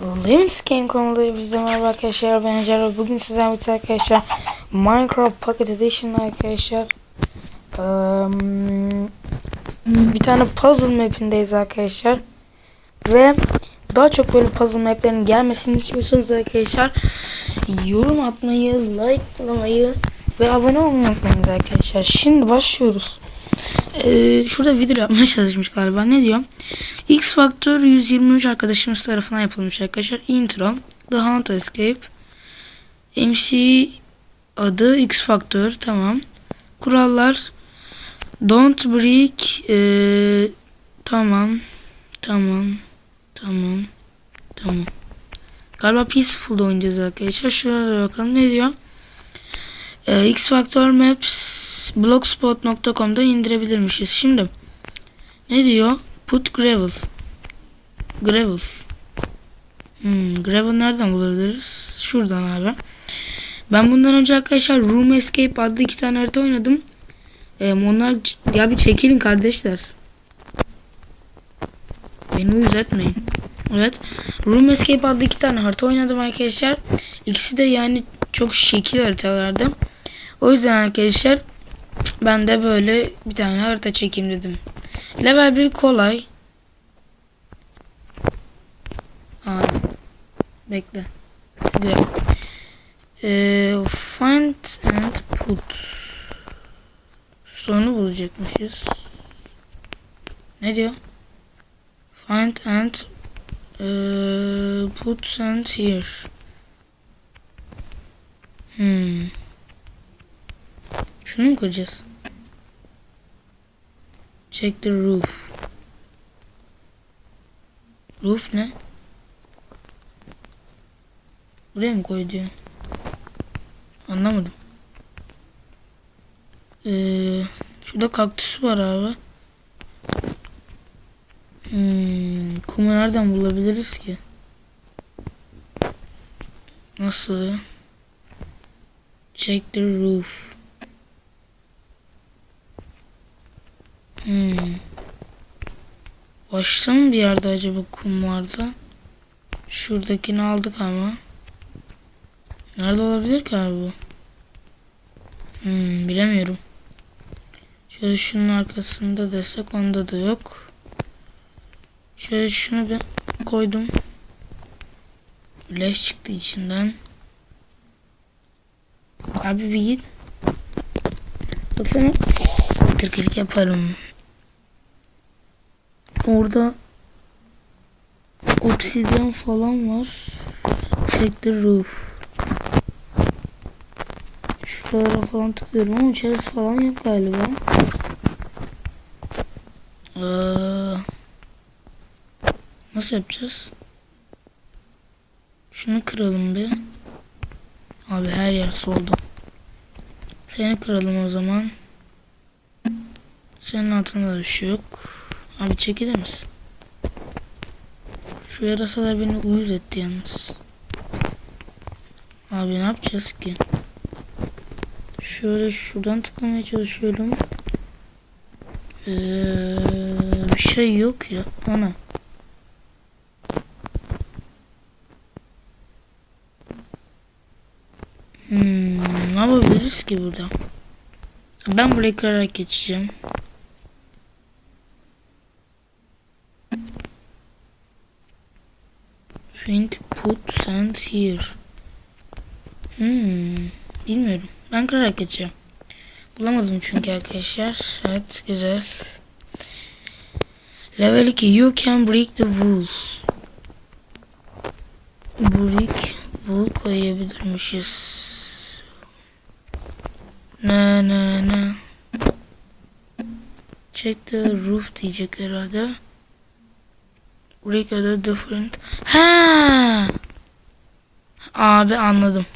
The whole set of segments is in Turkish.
Lemons Game kanalı bizden merhaba arkadaşlar ben Acar bugün sizden bir arkadaşlar Minecraft Pocket Edition arkadaşlar Eee, bir tane puzzle mapindeyiz arkadaşlar ve daha çok böyle puzzle maplerin gelmesini istiyorsanız arkadaşlar yorum atmayı, likelamayı ve abone olmayı unutmayınız arkadaşlar. Şimdi başlıyoruz. Ee, şurada video yapmaya çalışmış galiba. Ne diyor? X Factor 123 arkadaşımız tarafından yapılmış arkadaşlar. Intro. The Hunt Escape. MC adı X Factor. Tamam. Kurallar. Don't break. ee, tamam. Tamam. Tamam. Tamam. Galiba Peaceful'da oynayacağız arkadaşlar. Şurada bakalım ne diyor. Ee, X Factor Maps blogspot.com'da indirebilirmişiz. Şimdi ne diyor? Put gravel. Gravel. Hmm, gravel nereden bulabiliriz? Şuradan abi. Ben bundan önce arkadaşlar Room Escape adlı iki tane harita oynadım. Ee, onlar ya bir çekilin kardeşler. Beni uyuz. Evet. Room Escape adlı iki tane harita oynadım arkadaşlar. İkisi de yani çok şekil haritalardı. O yüzden arkadaşlar ben de böyle bir tane harita çekeyim dedim. Level 1 kolay. Aa, bekle. Ee, find and put. Sonu bulacakmışız. Ne diyor? Find and ee, put and here. Hmm. Şunu mu koyacağız? Check the roof. Roof ne? Buraya mı koy? Anlamadım. Ee, şurada kaktüsü var abi. Hmm, kumu nereden bulabiliriz ki? Nasıl? Check the roof. Hmm. Başta mı bir yerde acaba kum vardı? Şuradakini aldık ama. Nerede olabilir ki abi bu? Hmm, bilemiyorum. Şöyle şunun arkasında desek onda da yok. Şöyle şunu bir koydum. Leş çıktı içinden. Abi bir git. Baksana. Tırkırık yaparım. Orada obsidyen falan var. The roof. Şuralara falan tıklıyorum ama içerisi falan yok galiba. Ee, nasıl yapacağız? Şunu kıralım bir. Abi her yer soldu. Seni kıralım o zaman. Senin altında da bir şey yok. Abi çekilir misin? Şu yarasalar beni uyuz etti yalnız. Abi ne yapacağız ki? Şöyle şuradan tıklamaya çalışıyorum. Ee, bir şey yok ya. Ana. Hmm, ne yapabiliriz ki burada? Ben burayı kırarak geçeceğim. Print put send here. Hmm, bilmiyorum. Ben kırarak geçeceğim. Bulamadım çünkü arkadaşlar. Evet güzel. Level 2 you can break the wool. Break wool koyabilirmişiz. Ne ne ne. Check the roof diyecek herhalde. Break a different. Ha. Abi anladım.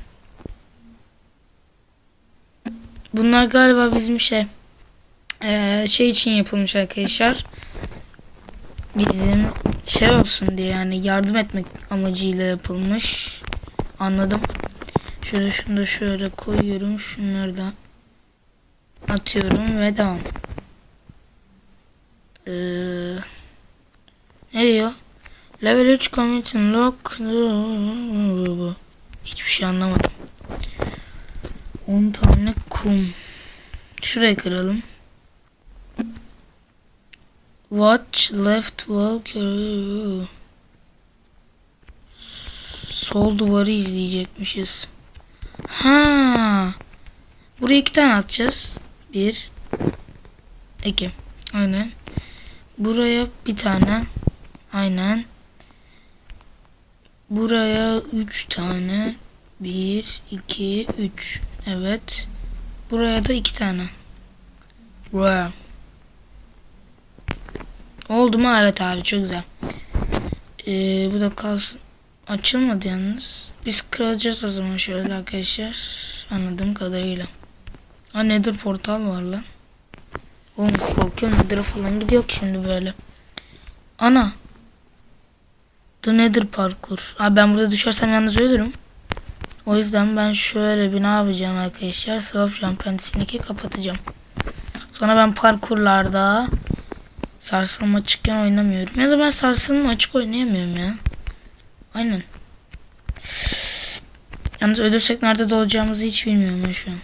Bunlar galiba bizim şey şey için yapılmış arkadaşlar. Bizim şey olsun diye yani yardım etmek amacıyla yapılmış. Anladım. Şöyle şunu da şöyle koyuyorum. Şunları da atıyorum ve devam. Ee, ne diyor? Level 3 commit lock. Hiçbir şey anlamadım. 10 tane kum. Şuraya kıralım. Watch left walk. Sol duvarı izleyecekmişiz. Ha. Buraya iki tane atacağız. Bir. iki. Aynen. Buraya bir tane. Aynen. Buraya üç tane. Bir, iki, üç. Evet. Buraya da iki tane. Buraya. Oldu mu? Evet abi çok güzel. Ee, bu da kalsın. Açılmadı yalnız. Biz kıracağız o zaman şöyle arkadaşlar. Anladığım kadarıyla. Ha Nether portal var lan. Oğlum korkuyorum Nether'a falan gidiyor şimdi böyle. Ana. The Nether parkur. Abi ben burada düşersem yalnız ölürüm. O yüzden ben şöyle bir ne yapacağım arkadaşlar. Swap Champions'ini kapatacağım. Sonra ben parkurlarda sarsılma açıkken oynamıyorum. Ya da ben sarsılma açık oynayamıyorum ya. Aynen. Yalnız ölürsek nerede doğacağımızı hiç bilmiyorum şu an.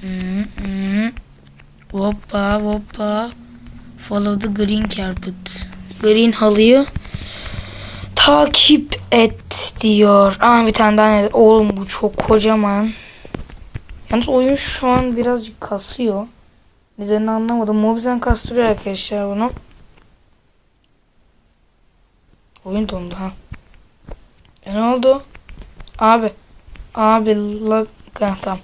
Hmm, hmm. Hoppa hoppa. Follow the green carpet. Green halıyı takip et diyor. Aa bir tane daha ne? Oğlum bu çok kocaman. Yalnız oyun şu an birazcık kasıyor. Nedenini anlamadım. Mobizen kastırıyor arkadaşlar bunu. Oyun dondu ha. E ne oldu? Abi. Abi lag. Tamam.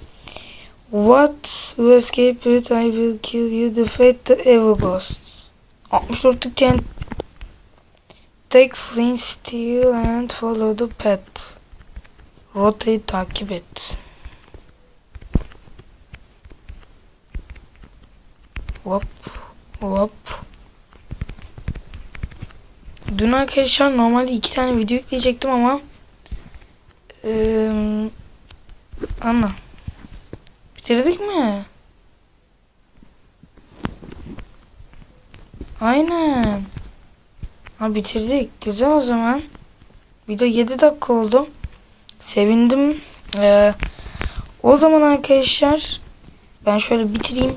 What you escape it I will kill you defeat the evil ghosts. 64'lük ten Take flint steel and follow the path. Rotayı takip et. Hop hop. Dün arkadaşlar normalde iki tane video yükleyecektim ama eee Anla. Bitirdik mi? Aynen. Ha bitirdik. Güzel o zaman. Video 7 dakika oldu. Sevindim. Ee, o zaman arkadaşlar ben şöyle bitireyim.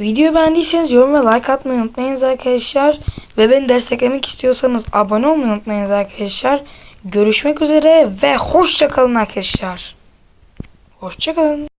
Videoyu beğendiyseniz yorum ve like atmayı unutmayınız arkadaşlar. Ve beni desteklemek istiyorsanız abone olmayı unutmayınız arkadaşlar. Görüşmek üzere ve hoşçakalın arkadaşlar. Hoşçakalın.